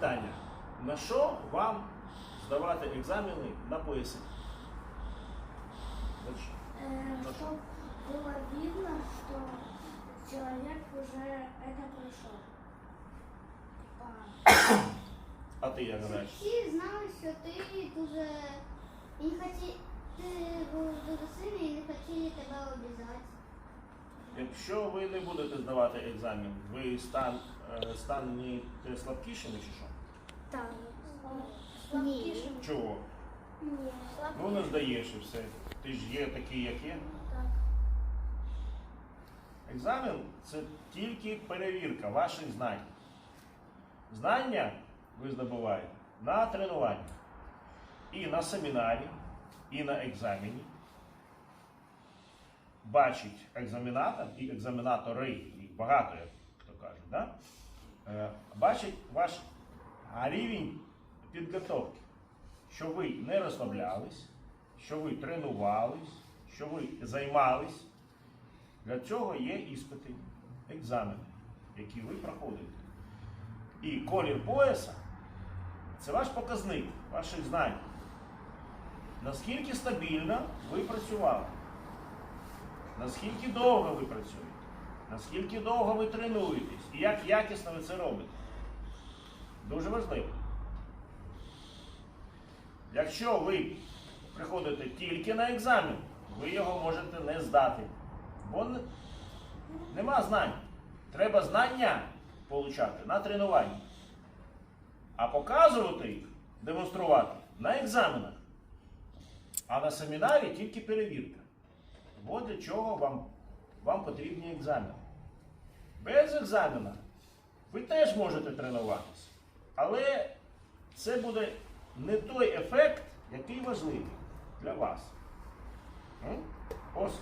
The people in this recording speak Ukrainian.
питання. На що вам здавати екзамени на ПСМ? На що? Э, Чтобы было видно, что человек уже это прошел. Типа, А ти як гадаєш? Всі знали, що ти дуже і не хоті... ти був дуже сильний і не хотіли тебе обіжати. Якщо ви не будете здавати екзамен, ви стан, е, станете слабкішими чи що? там. Ні. Чого? Нет. Ну не здаєш і все. Ти ж є такий, як є. Так. Екзамен це тільки перевірка ваших знань. Знання ви здобуваєте на тренуванні. І на семінарі, і на екзамені. Бачить екзаменатор і екзаменатори, їх багато, як хто каже, да? Е, бачить ваш рівень підготовки, що ви не розслаблялись, що ви тренувались, що ви займались. Для цього є іспити, екзамени, які ви проходите. І колір пояса це ваш показник ваших знань. Наскільки стабільно ви працювали, наскільки довго ви працюєте, наскільки довго ви тренуєтесь і як якісно ви це робите. Дуже важливо. Якщо ви приходите тільки на екзамен, ви його можете не здати. Бо нема знань. Треба знання получати на тренуванні. А показувати їх, демонструвати на екзаменах. А на семінарі тільки перевірка. Бо для чого вам вам потрібні екзамени. Без екзамена ви теж можете тренуватися. Але це буде не той ефект, який важливий для вас. Ось.